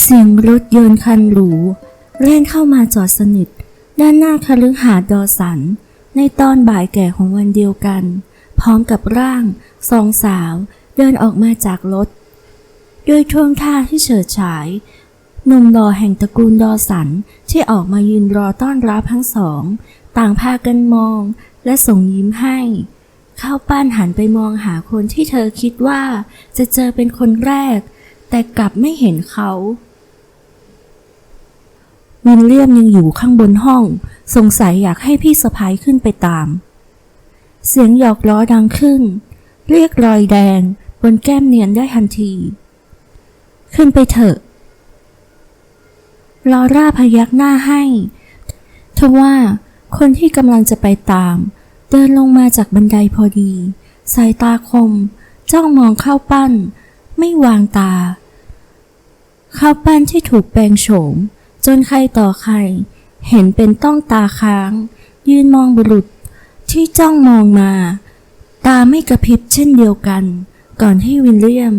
เสียงรถยนต์คันหรูเล่นเข้ามาจอดสนิท ด้านหน้าคฤหาสน์ดอสัน ในตอนบ่ายแก่ของวันเดียวกัน พร้อมกับร่างสองสาวเดินออกมาจากรถด้วยท่วงท่าที่เฉิดฉายหนุ่มหล่อแห่งตระกูลดอสันที่ออกมายืนรอต้อนรับทั้งสอง ต่างพากันมองและส่งยิ้มให้ข้าวปั้นหันไปมองหาคนที่เธอคิดว่าจะเจอเป็นคนแรก แต่กลับไม่เห็นเขา วินเลียมยังอยู่ข้างบนห้อง สงสัยอยากให้พี่สะพ้ายขึ้นไปตาม เสียงหยอกล้อดังขึ้น เรียกรอยแดง บนแก้มเนียนได้ทันที ขึ้นไปเถอะลอร่าพยักหน้าให้ทว่าคนที่กำลังจะไปตาม เดินลงมาจากบันไดพอดี สายตาคม จ้องมองเข้าปั้น ไม่วางตา ข้าวปั้นที่ถูกแปลงโฉม จนใครต่อใคร เห็นเป็นต้องตาค้าง ยืนมองบุรุษที่จ้องมองมา ตาไม่กระพริบเช่นเดียวกัน ก่อนที่วินเลียม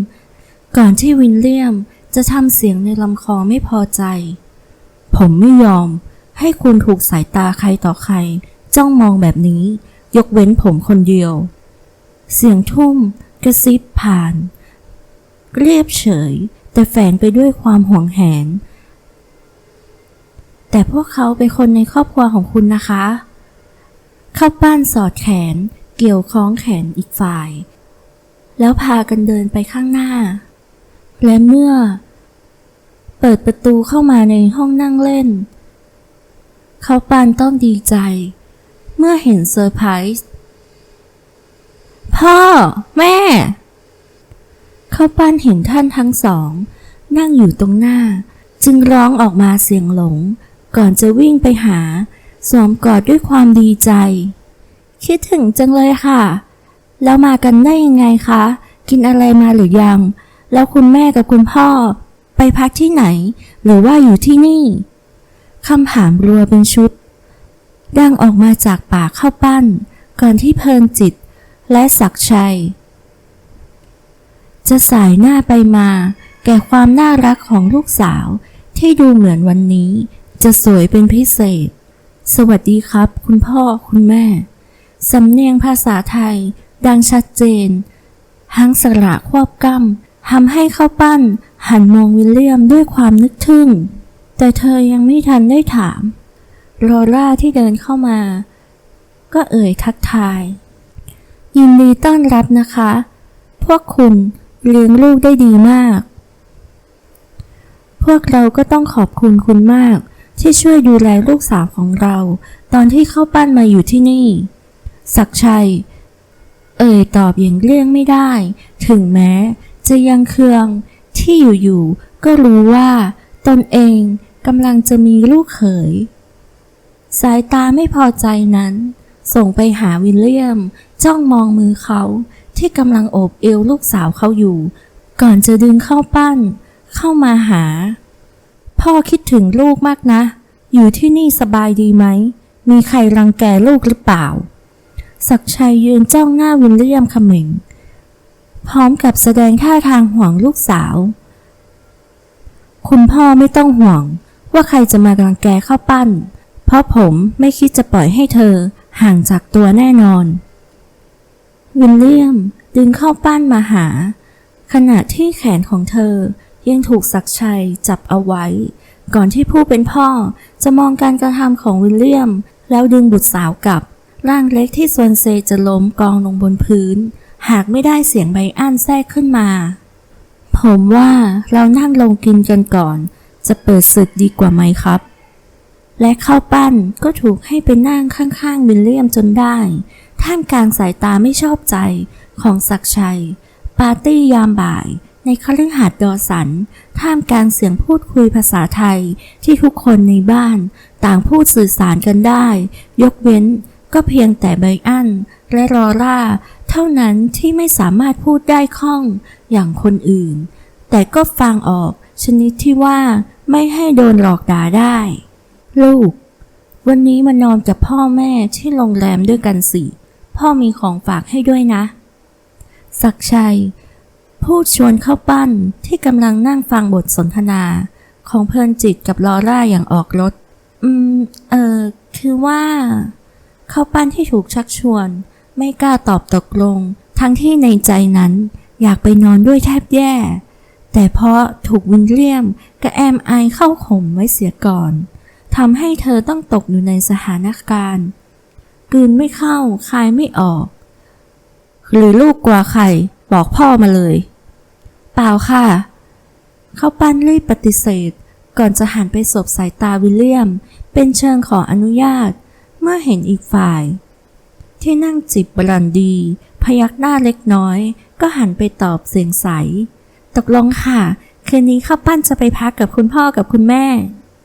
ก่อนที่วินเลียมจะทำเสียงในลำคอไม่พอใจ ผมไม่ยอม ให้คุณถูกสายตาใครต่อใคร จ้องมองแบบนี้ ยกเว้นผมคนเดียว เสียงทุ่ม กระซิบผ่าน เรียบเฉย แต่แฝงไปด้วยความห่วงแหน แต่พวกเขาเป็นคนในครอบครัวของคุณนะคะ เข้าป้านสอดแขน เกี่ยวคล้องแขนอีกฝ่าย แล้วพากันเดินไปข้างหน้า และเมื่อ เปิดประตูเข้ามาในห้องนั่งเล่น เขาปานต้องดีใจ เมื่อเห็นเซอร์ไพรส์พ่อ แม่ ข้าปานเห็นท่านทั้งสอง นั่งอยู่ตรงหน้า จึงร้องออกมาเสียงหลง ก่อนจะวิ่งไปหา สวมกอดด้วยความดีใจ คิดถึงจังเลยค่ะ แล้วมากันได้ยังไงคะ กินอะไรมาหรือยัง แล้วคุณแม่กับคุณพ่อ ไปพักที่ไหน หรือว่าอยู่ที่นี่คำถามรัวเป็นชุด ดังออกมาจากปากเข้าปั้น ก่อนที่เพลินจิต และศักชัย จะสายหน้าไปมา แก่ความน่ารักของลูกสาว ที่ดูเหมือนวันนี้ จะสวยเป็นพิเศษ สวัสดีครับ คุณพ่อคุณแม่ สำเนียงภาษาไทย ดังชัดเจนหังสระควบกล้ำทำให้เข้าปั้น หันมองวิลเลียมด้วยความนึกทึ่ง แต่เธอยังไม่ทันได้ถาม โรล่าที่เดินเข้ามา ก็เอ่ยทักทาย ยินดีต้อนรับนะคะ พวกคุณ เลี้ยงลูกได้ดีมาก พวกเราก็ต้องขอบคุณคุณมาก ที่ช่วยดูแลลูกสาวของเรา ตอนที่เข้าปั้นมาอยู่ที่นี่ ศักชัย เอ่ยตอบอย่างเลี่ยงไม่ได้ ถึงแม้จะยังเคืองที่อยู่ๆก็รู้ว่า ตนเองกำลังจะมีลูกเขย สายตาไม่พอใจนั้น ส่งไปหาวิลเลียม จ้องมองมือเขา ที่กำลังโอบเอวลูกสาวเขาอยู่ ก่อนจะดึงเข้าปั้น เข้ามาหา พ่อคิดถึงลูกมากนะ อยู่ที่นี่สบายดีไหม มีใครรังแกลูกหรือเปล่า ศักชัยยืนจ้องหน้าวิลเลียมเขม็งพร้อมกับแสดงท่าทางห่วงลูกสาว คุณพ่อไม่ต้องห่วงว่าใครจะมารังแกเข้าปั้น เพราะผมไม่คิดจะปล่อยให้เธอห่างจากตัวแน่นอน วิลเลียมดึงเข้าปั้นมาหา ขณะที่แขนของเธอยังถูกศักชัยจับเอาไว้ ก่อนที่ผู้เป็นพ่อจะมองการกระทำของวิลเลียม แล้วดึงบุตรสาวกลับ ร่างเล็กที่ส่วนเซจะล้มกองลงบนพื้น หากไม่ได้เสียงใบอ้านแทรกขึ้นมา ผมว่าเรานั่งลงกินกันก่อน จะเปิดศึกดีกว่าไหมครับ และเข้าปั้นก็ถูกให้ไปนั่งข้างๆวิลเลียมจนได้ ท่ามกลางสายตาไม่ชอบใจของศักชัย ปาร์ตี้ยามบ่าย ในคฤหาสน์ดอสัน ท่ามกลางเสียงพูดคุยภาษาไทยที่ทุกคนในบ้าน ต่างพูดสื่อสารกันได้ ยกเว้นก็เพียงแต่ไบอันและรอร่า เท่านั้นที่ไม่สามารถพูดได้คล่องอย่างคนอื่น แต่ก็ฟังออกชนิดที่ว่าไม่ให้โดนหลอกด่าได้ ลูก วันนี้มานอนกับพ่อแม่ที่โรงแรมด้วยกันสิ พ่อมีของฝากให้ด้วยนะ ศักชัย พูดชวนเข้าปั้นที่กำลังนั่งฟังบทสนทนา ของเพลินจิตกับลอร่าอย่างออกรถ อืม เออ คือว่า เข้าปั้นที่ถูกชักชวน ไม่กล้าตอบตกลง ทั้งที่ในใจนั้น อยากไปนอนด้วยแทบแย่ แต่เพราะถูกวินเลียมกับแอมไอเข้าข่มไว้เสียก่อนทำให้เธอต้องตกอยู่ในสถานการณ์ กืนไม่เข้า คายไม่ออก หรือลูกกลัวใครบอกพ่อมาเลย เปล่าค่ะ เข้าปั้นรีบปฏิเสธ ก่อนจะหันไปสบสายตาวิลเลียม เป็นเชิงขออนุญาต เมื่อเห็นอีกฝ่าย ที่นั่งจิบบรันดี พยักหน้าเล็กน้อย ก็หันไปตอบเสียงใส ตกลงค่ะ คืนนี้ข้าปั้นจะไปพักกับคุณพ่อกับคุณแม่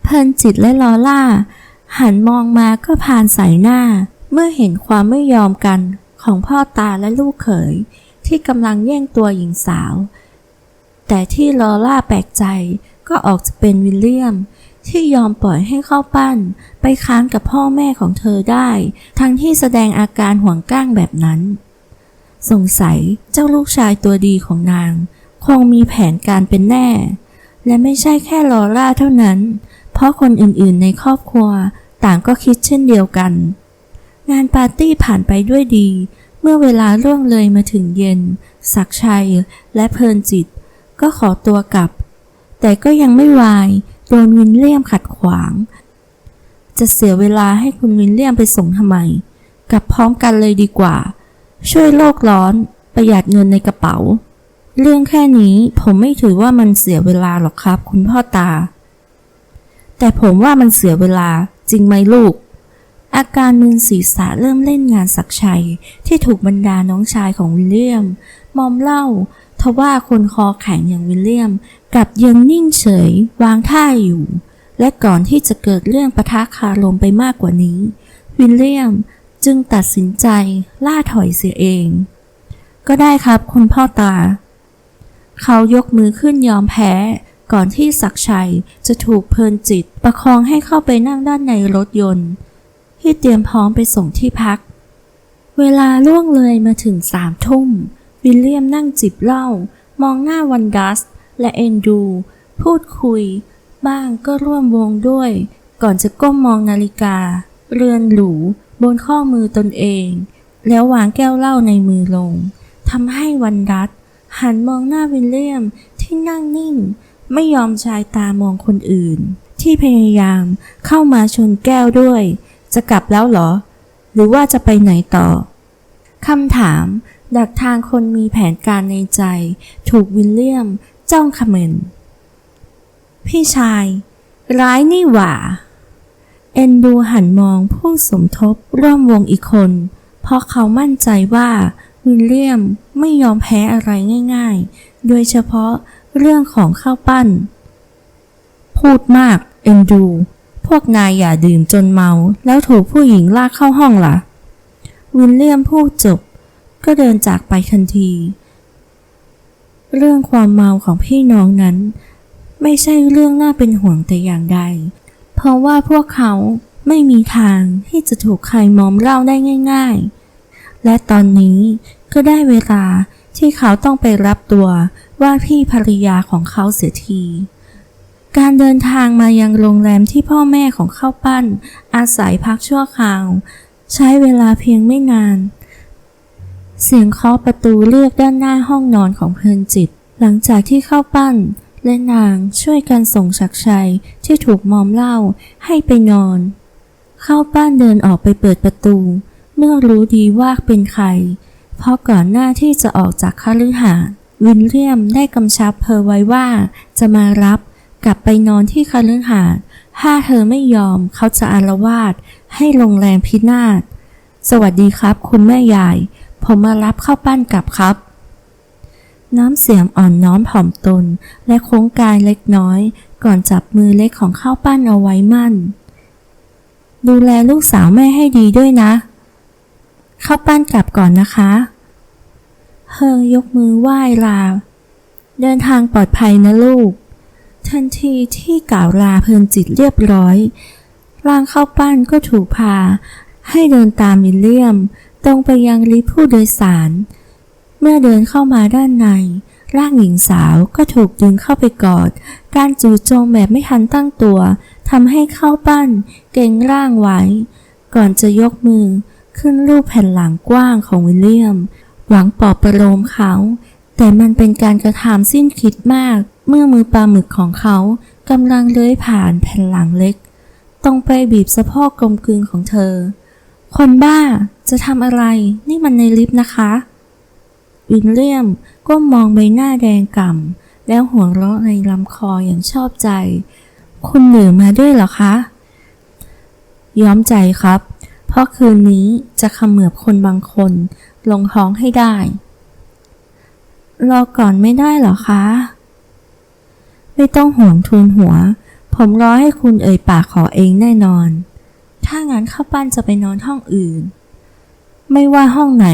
เพลินจิตและลอล่าหันมองมาก็พานสายหน้า เมื่อเห็นความไม่ยอมกันของพ่อตาและลูกเขย ที่กำลังแย่งตัวหญิงสาว แต่ที่ลอล่าแปลกใจก็ออกจะเป็นวิลเลียม ที่ยอมปล่อยให้เข้าปั้น ไปค้างกับพ่อแม่ของเธอได้ ทั้งที่แสดงอาการห่วงก้างแบบนั้น สงสัยเจ้าลูกชายตัวดีของนาง คงมีแผนการเป็นแน่ และไม่ใช่แค่ลอร่าเท่านั้น เพราะคนอื่นๆในครอบครัวต่างก็คิดเช่นเดียวกัน งานปาร์ตี้ผ่านไปด้วยดี เมื่อเวลาล่วงเลยมาถึงเย็น ศักชัยและเพลินจิต ก็ขอตัวกลับ แต่ก็ยังไม่วาย โดนวินเลียมขัดขวาง จะเสียเวลาให้คุณวินเลียมไปส่งทำไม กลับพร้อมกันเลยดีกว่า ช่วยโลกร้อน ประหยัดเงินในกระเป๋า เรื่องแค่นี้ผมไม่ถือว่ามันเสียเวลาหรอกครับ คุณพ่อตา แต่ผมว่ามันเสียเวลาจริงไหมลูก อาการมึนศีรษะเริ่มเล่นงานศักชัย ที่ถูกบรรดาน้องชายของวิลเลียม มอมเล่าทว่าคนคอแข็งอย่างวิลเลียมกลับยังนิ่งเฉยวางท่าอยู่ และก่อนที่จะเกิดเรื่องปะทะคารมไปมากกว่านี้ วิลเลียมจึงตัดสินใจล่าถอยเสียเอง ก็ได้ครับคุณพ่อตา เขายกมือขึ้นยอมแพ้ก่อนที่ศักชัยจะถูกเพลินจิตประคองให้เข้าไปนั่งด้านในรถยนต์ ที่เตรียมพร้อมไปส่งที่พัก เวลาล่วงเลยมาถึงสามทุ่ม วิลเลียมนั่งจิบเหล้า มองหน้าวันดัส และเอนดู พูดคุย บ้างก็ร่วมวงด้วย ก่อนจะก้มมองนาฬิกา เรือนหรู บนข้อมือตนเอง แล้ววางแก้วเหล้าในมือลงทำให้วันดัส หันมองหน้าวิลเลียมที่นั่งนิ่ง ไม่ยอมชายตามองคนอื่น ที่พยายามเข้ามาชนแก้วด้วย จะกลับแล้วเหรอ หรือว่าจะไปไหนต่อคำถาม ดักทางคนมีแผนการในใจ ถูกวิลเลียมจ้องเขม็นพี่ชาย ร้ายนี่หว่า เอนดูหันมองผู้สมทบร่วมวงอีกคน เพราะเขามั่นใจว่าวิลเลียมไม่ยอมแพ้อะไรง่าย ๆ โดยเฉพาะเรื่องของข้าวปั้น พูดมาก เอนดู พวกนายอย่าดื่มจนเมา แล้วถูกผู้หญิงลากเข้าห้องล่ะ วิลเลียมพูดจบ ก็เดินจากไปทันที เรื่องความเมาของพี่น้องนั้น ไม่ใช่เรื่องน่าเป็นห่วงแต่อย่างใด เพราะว่าพวกเขาไม่มีทางที่จะถูกใครมอมเหล้าได้ง่าย ๆ และตอนนี้ก็ได้เวลาที่เขาต้องไปรับตัวว่าที่ภรรยาของเขาเสียที การเดินทางมายังโรงแรมที่พ่อแม่ของข้าวปั้น อาศัยพักชั่วคราว ใช้เวลาเพียงไม่นาน เสียงเคาะประตูเรียกด้านหน้าห้องนอนของเพลินจิต หลังจากที่ข้าวปั้นและนางช่วยกันส่งชักชัยที่ถูกมอมเหล้าให้ไปนอนข้าปั้นเดินออกไปเปิดประตู เมื่อรู้ดีว่าเป็นใคร เพราะก่อนหน้าที่จะออกจากคฤหาสน์วินเลียมได้กำชับเธอไว้ว่าจะมารับ กลับไปนอนที่คฤหาสน์ถ้าเธอไม่ยอมเขาจะอารวาสให้โรงแรมพินาศ สวัสดีครับ คุณแม่ยายผมมารับข้าวปั้นกลับครับ น้ำเสียงอ่อนน้อมถ่อมตน และโค้งกายเล็กน้อย ก่อนจับมือเล็กของข้าวปั้นเอาไว้มั่น ดูแลลูกสาวแม่ให้ดีด้วยนะ ข้าวปั้นกลับก่อนนะคะเฮอยกมือไหว้ลา เดินทางปลอดภัยนะลูก ทันทีที่กล่าวลาเพลินจิตเรียบร้อย ร่างเข้าปั้นก็ถูกพา ให้เดินตามวิลเลียม ตรงไปยังลิฟต์ผู้โดยสาร เมื่อเดินเข้ามาด้านใน ร่างหญิงสาวก็ถูกดึงเข้าไปกอด การจู่โจมแบบไม่ทันตั้งตัวทำให้เข้าปั้น เก่งร่างไว้ ก่อนจะยกมือขึ้นรูปแผ่นหลังกว้างของวิลเลียม หวังปลอบประโลมเขา แต่มันเป็นการกระทำสิ้นคิดมาก เมื่อมือปลาหมึกของเขากำลังเลื้อยผ่านแผ่นหลังเล็ก ตรงไปบีบสะโพกกลมกลืนของเธอ คนบ้าจะทำอะไรนี่มันในลิฟต์นะคะวิลเลียมก็มองใบหน้าแดงก่ำแล้วหัวเราะในลำคออย่างชอบใจ คุณเหนือมาด้วยเหรอคะ ย้อมใจครับ เพราะคืนนี้จะขมือบคนบางคน ลงท้องให้ได้ รอก่อนไม่ได้เหรอคะ ไม่ต้องห่วงทุนหัว ผมรอให้คุณเอ่ยปากขอเองแน่นอน ถ้างั้นข้าวปั้นจะไปนอนห้องอื่น ไม่ว่าห้องไหน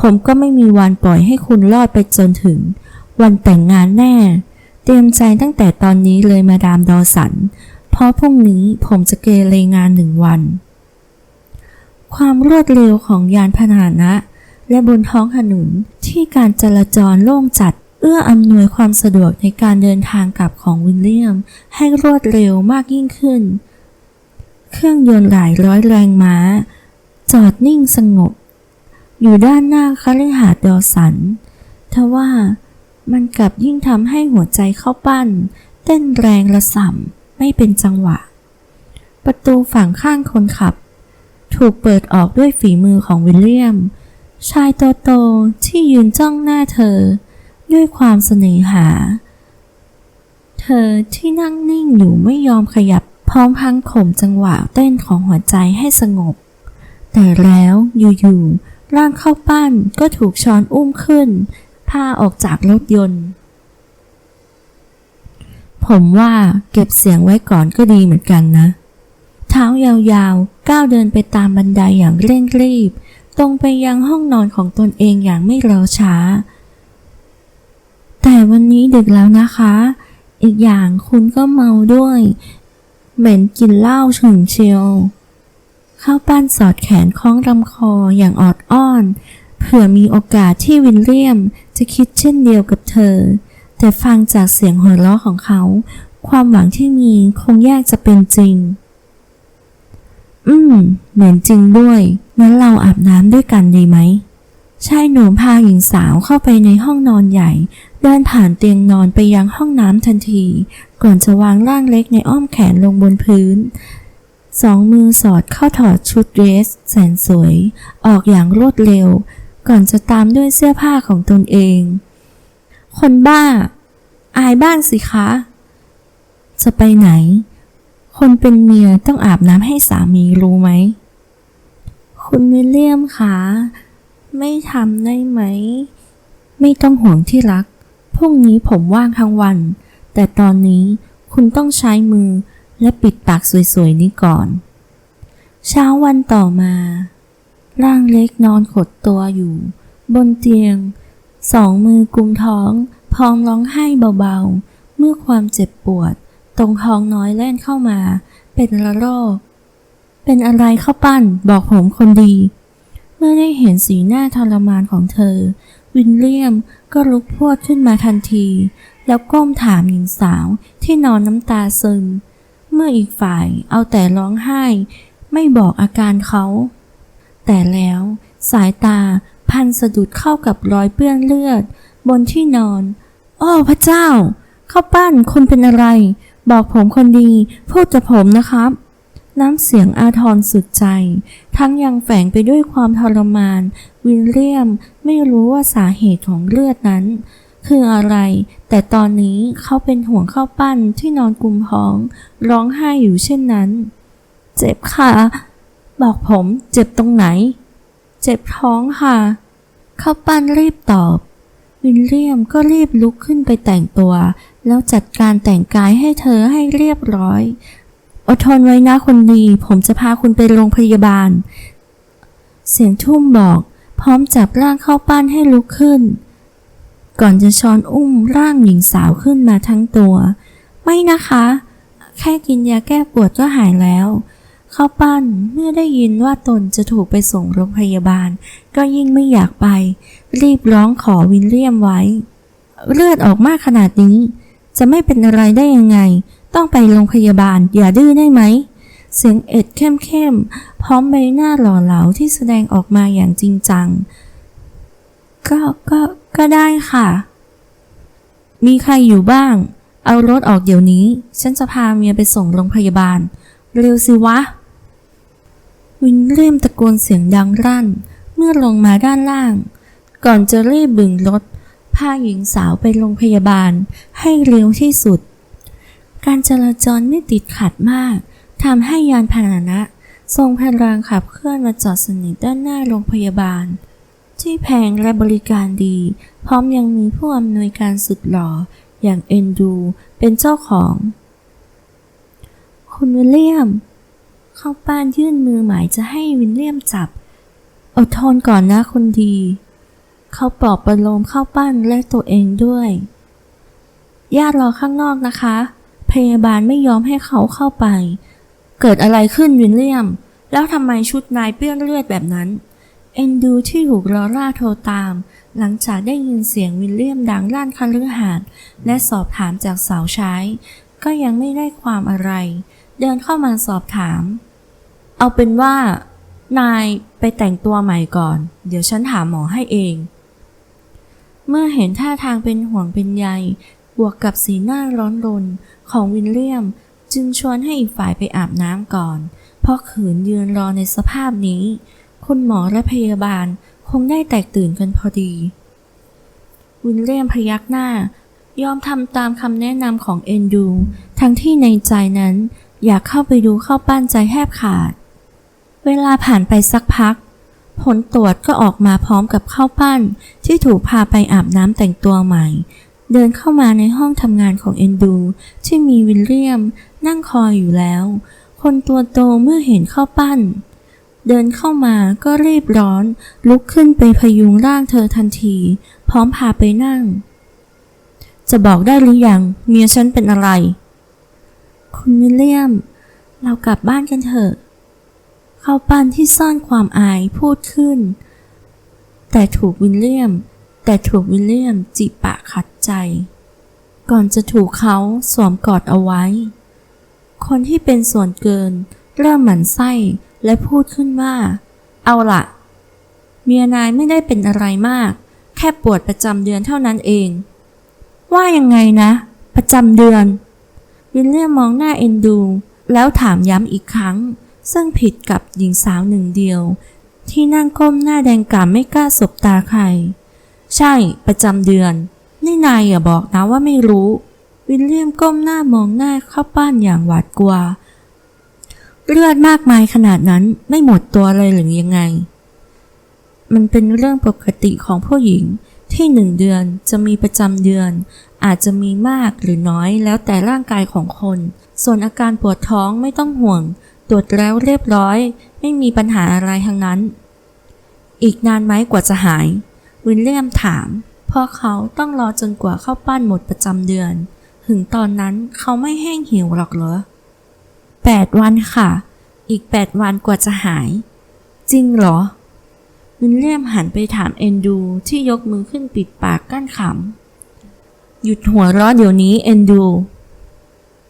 ผมก็ไม่มีวันปล่อยให้คุณรอดไปจนถึง วันแต่งงานแน่ เตรียมใจตั้งแต่ตอนนี้เลยมาดามดอสัน เพราะพรุ่งนี้ผมจะเกเรงานหนึ่งวัน ความรวดเร็วของยานพาหนะและบนท้องถนนที่การจราจรโล่งจัด เอื้ออำนวยความสะดวกในการเดินทางกลับของวิลเลียม ให้รวดเร็วมากยิ่งขึ้น เครื่องยนต์หลายร้อยแรงม้า จอดนิ่งสงบ อยู่ด้านหน้าคฤหาสน์ดอสันทว่ามันกลับยิ่งทำให้หัวใจเข้าปั้น เต้นแรงระส่ำไม่เป็นจังหวะ ประตูฝั่งข้างคนขับ ถูกเปิดออกด้วยฝีมือของวิลเลียม ชายโตโตที่ยืนจ้องหน้าเธอ ด้วยความเสน่หา เธอที่นั่งนิ่งอยู่ไม่ยอมขยับพร้อมพังข่มจังหวะเต้นของหัวใจให้สงบ แต่แล้วอยู่ๆร่างเข้าปั้นก็ถูกช้อนอุ้มขึ้นพาออกจากรถยนต์ ผมว่าเก็บเสียงไว้ก่อนก็ดีเหมือนกันนะ เท้ายาวๆ ก้าวเดินไปตามบันไดอย่างเร่งรีบ ตรงไปยังห้องนอนของตนเองอย่างไม่รอช้า แต่วันนี้ดึกแล้วนะคะ อีกอย่างคุณก็เมาด้วย เหม็นกลินเหล้าฉุนเชียวเข้าปั้นสอดแขนคล้องลำคออย่างออดอ้อน เผื่อมีโอกาสที่วิลเลียมจะคิดเช่นเดียวกับเธอ แต่ฟังจากเสียงหัวเราะของเขา ความหวังที่มีคงยากจะเป็นจริง อืม เหม็นจริงด้วย งั้นเราอาบน้ำด้วยกันดีไหมชายหนุ่มพาหญิงสาวเข้าไปในห้องนอนใหญ่ เดินผ่านเตียงนอนไปยังห้องน้ำทันที ก่อนจะวางร่างเล็กในอ้อมแขนลงบนพื้น สองมือสอดเข้าถอดชุดเดรส แสนสวย ออกอย่างรวดเร็ว ก่อนจะตามด้วยเสื้อผ้าของตนเอง คนบ้า อายบ้างสิคะ จะไปไหน คนเป็นเมียต้องอาบน้ำให้สามีรู้ไหม คุณวิลเลียมคะ ไม่ทำได้ไหม ไม่ต้องห่วงที่รัก พรุ่งนี้ผมว่างทั้งวัน แต่ตอนนี้คุณต้องใช้มือและปิดปากสวยๆนี้ก่อน เช้าวันต่อมา ร่างเล็กนอนขดตัวอยู่ บนเตียง สองมือกุมท้องพร้อมร้องไห้เบาๆ เมื่อความเจ็บปวด ตรงท้องน้อยแล่นเข้ามา เป็นระลอกเป็นอะไรเข้าปั้นบอกผมคนดี เมื่อได้เห็นสีหน้าทรมานของเธอ วินเลียมก็ลุกพวดขึ้นมาทันที แล้วก้มถามหญิงสาวที่นอนน้ำตาซึม เมื่ออีกฝ่ายเอาแต่ร้องไห้ ไม่บอกอาการเขา แต่แล้วสายตาพันสะดุดเข้ากับรอยเปื้อนเลือด บนที่นอนโอ้พระเจ้า เข้าปั้นคุณเป็นอะไร บอกผมคนดี พูดกับผมนะครับ น้ำเสียงอาทรสุดใจ ทั้งยังแฝงไปด้วยความทรมาน วิลเลียมไม่รู้ว่าสาเหตุของเลือดนั้น คืออะไร แต่ตอนนี้เขาเป็นห่วงข้าวปั้นที่นอนกุมท้อง ร้องไห้อยู่เช่นนั้น เจ็บค่ะ บอกผมเจ็บตรงไหน เจ็บท้องค่ะข้าวปั้นรีบตอบ วิลเลียมก็รีบลุกขึ้นไปแต่งตัว แล้วจัดการแต่งกายให้เธอให้เรียบร้อย อดทนไว้นะคนดี ผมจะพาคุณไปโรงพยาบาล เสียงทุ่มบอก พร้อมจับร่างเข้าปั้นให้ลุกขึ้น ก่อนจะช้อนอุ้มร่างหญิงสาวขึ้นมาทั้งตัว ไม่นะคะ แค่กินยาแก้ปวดก็หายแล้วเข้าปั้นเมื่อได้ยินว่าตนจะถูกไปส่งโรงพยาบาล ก็ยิ่งไม่อยากไป รีบร้องขอวิลเลียมไว้ เลือดออกมากขนาดนี้ จะไม่เป็นอะไรได้ยังไง ต้องไปโรงพยาบาล อย่าดื้อได้ไหม เสียงเอ็ดเข้มๆ พร้อมใบหน้าหล่อเหลาที่แสดงออกมาอย่างจริงจัง ก็ก็ก็ได้ค่ะ มีใครอยู่บ้าง เอารถออกเดี๋ยวนี้ ฉันจะพาเมียไปส่งโรงพยาบาล เร็วสิวะ วินเลียมตะโกนเสียงดังรั่น เมื่อลงมาด้านล่าง ก่อนจะรีบบึงรถพาหญิงสาวไปโรงพยาบาลให้เร็วที่สุด การจราจรไม่ติดขัดมากทำให้ยานพาหนะทรงพลังขับเคลื่อนมาจอดสนิทด้านหน้าโรงพยาบาล ที่แพงและบริการดี พร้อมยังมีผู้อำนวยการสุดหล่ออย่างเอ็นดูเป็นเจ้าของ คุณวิลเลียม เข้าป้านยื่นมือหมายจะให้วิลเลียมจับ อดทนก่อนนะคนดี เขาปลอบประโลมเข้าปั้นและตัวเองด้วย ญาติรอข้างนอกนะคะ พยาบาลไม่ยอมให้เขาเข้าไป เกิดอะไรขึ้นวิลเลียม แล้วทำไมชุดนายเปื้อนเลือดแบบนั้น เอนดูที่ถูกลอร่าโทรตาม หลังจากได้ยินเสียงวิลเลียมดังลั่นคันฤหาสน์และสอบถามจากสาวใช้ ก็ยังไม่ได้ความอะไร เดินเข้ามาสอบถาม เอาเป็นว่า นายไปแต่งตัวใหม่ก่อน เดี๋ยวฉันถามหมอให้เองเมื่อเห็นท่าทางเป็นห่วงเป็นใย บวกกับสีหน้าร้อนรนของวิลเลียม จึงชวนให้อีกฝ่ายไปอาบน้ำก่อน เพราะขืนยืนรอในสภาพนี้ คุณหมอและพยาบาลคงได้แตกตื่นกันพอดี วิลเลียมพยักหน้า ยอมทำตามคำแนะนำของเอนดู ทั้งที่ในใจนั้นอยากเข้าไปดูเข้าปั้นใจแทบขาด เวลาผ่านไปสักพัก ผลตรวจก็ออกมาพร้อมกับข้าวปั้นที่ถูกพาไปอาบน้ำแต่งตัวใหม่ เดินเข้ามาในห้องทำงานของเอนดูที่มีวิลเลียมนั่งคอยอยู่แล้ว คนตัวโตเมื่อเห็นข้าวปั้น เดินเข้ามาก็รีบร้อน ลุกขึ้นไปพยุงร่างเธอทันที พร้อมพาไปนั่ง จะบอกได้หรือยังเมียฉันเป็นอะไร คุณวิลเลียม เรากลับบ้านกันเถอะเข้าปั้นที่ซ่อนความอายพูดขึ้น แต่ถูกวิลเลียม แต่ถูกวิลเลียมจิปะขัดใจ ก่อนจะถูกเขาสวมกอดเอาไว้ คนที่เป็นส่วนเกิน เริ่มหมั่นไส้และพูดขึ้นว่า เอาละเมียนายไม่ได้เป็นอะไรมาก แค่ปวดประจำเดือนเท่านั้นเอง ว่ายังไงนะ ประจำเดือน วิลเลียมมองหน้าเอ็นดู แล้วถามย้ำอีกครั้ง ซึ่งผิดกับหญิงสาวหนึ่งเดียว ที่นั่งก้มหน้าแดงก่ำไม่กล้าสบตาใคร ใช่ ประจำเดือน นี่นายอย่าบอกนะว่าไม่รู้ วิลเลียมก้มหน้ามองหน้าเข้าป้านอย่างหวาดกลัว เลือดมากมายขนาดนั้นไม่หมดตัวเลยหรือยังไง มันเป็นเรื่องปกติของผู้หญิงที่หนึ่งเดือนจะมีประจำเดือน อาจจะมีมากหรือน้อยแล้วแต่ร่างกายของคน ส่วนอาการปวดท้องไม่ต้องห่วง ตรวจแล้วเรียบร้อย ไม่มีปัญหาอะไรทั้งนั้น อีกนานไหมกว่าจะหาย วิลเลียมถามพราะเขาต้องรอจนกว่าเข้าปั้นหมดประจำเดือน ถึงตอนนั้นเขาไม่แห้งหิวหรอกเหรอแปดวันค่ะ อีกแปดวันกว่าจะหาย จริงเหรอ วิลเลียมหันไปถามเอนดูที่ยกมือขึ้นปิดปากกั้นขำ หยุดหัวเราะเดี๋ยวนี้เอนดู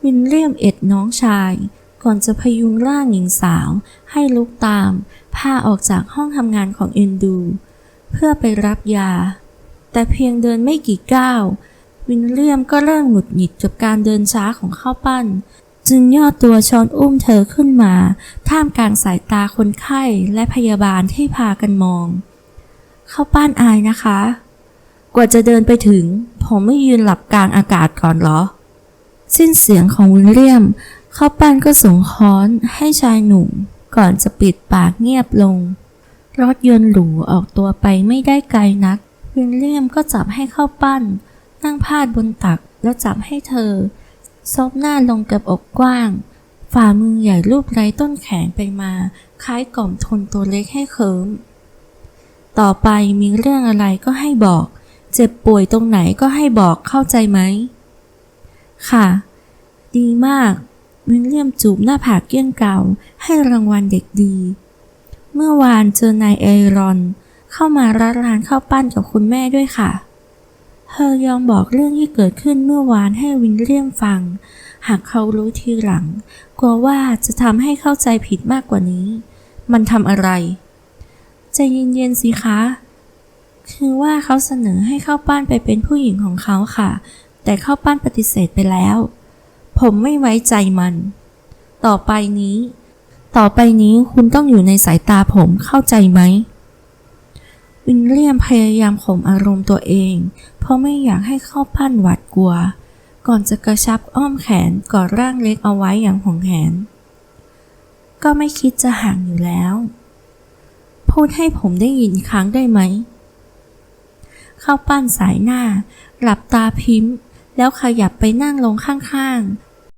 วิลเลียมเอ็ดน้องชาย ก่อนจะพยุงร่างหญิงสาวให้ลุกตาม พาออกจากห้องทำงานของเอนดู เพื่อไปรับยา แต่เพียงเดินไม่กี่ก้าว วิลเลียมก็เริ่มหงุดหงิดกับการเดินช้าของข้าวปั้น จึงย่อตัวช้อนอุ้มเธอขึ้นมา ท่ามกลางสายตาคนไข้และพยาบาลที่พากันมองเข้าป้านอายนะคะ กว่าจะเดินไปถึง ผมไม่ยืนหลับกลางอากาศก่อนเหรอ สิ้นเสียงของวิลเลียมเข้าป้านก็ส่งค้อนให้ชายหนุ่ม ก่อนจะปิดปากเงียบลง รถยนต์หรูออกตัวไปไม่ได้ไกลนัก วิลเลียมก็จับให้เข้าปั้น นั่งพาดบนตักแล้วจับให้เธอ ซบหน้าลงกับอกกว้าง ฝ่ามือใหญ่รูปไร้ต้นแขนไปมา คล้ายกล่อมทนตัวเล็กให้เคิมต่อไปมีเรื่องอะไรก็ให้บอก เจ็บป่วยตรงไหนก็ให้บอกเข้าใจไหม ค่ะ ดีมาก วิลเลียมจูบหน้าผากเกี้ยงเก่า ให้รางวัลเด็กดี เมื่อวานเจอนายเอรอน เข้ามาร้านร้านข้าวปั้นกับคุณแม่ด้วยค่ะ เธอยอมบอกเรื่องที่เกิดขึ้นเมื่อวานให้วินเลียมฟัง หากเขารู้ทีหลัง กลัวว่าจะทำให้เข้าใจผิดมากกว่านี้ มันทำอะไรใจเย็นๆสิคะ คือว่าเขาเสนอให้เข้าป้านไปเป็นผู้หญิงของเขาค่ะ แต่เข้าป้านปฏิเสธไปแล้ว ผมไม่ไว้ใจมัน ต่อไปนี้ ต่อไปนี้คุณต้องอยู่ในสายตาผมเข้าใจไหม วินเลียมพยายามข่มอารมณ์ตัวเอง เพราะไม่อยากให้เข้าปั้นหวาดกลัว ก่อนจะกระชับอ้อมแขนกอดร่างเล็กเอาไว้อย่างห่วงแหน ก็ไม่คิดจะห่างอยู่แล้ว พูดให้ผมได้ยินครั้งได้ไหม เข้าปั้นสายหน้า หลับตาพิมพ์ แล้วขยับไปนั่งลงข้างๆ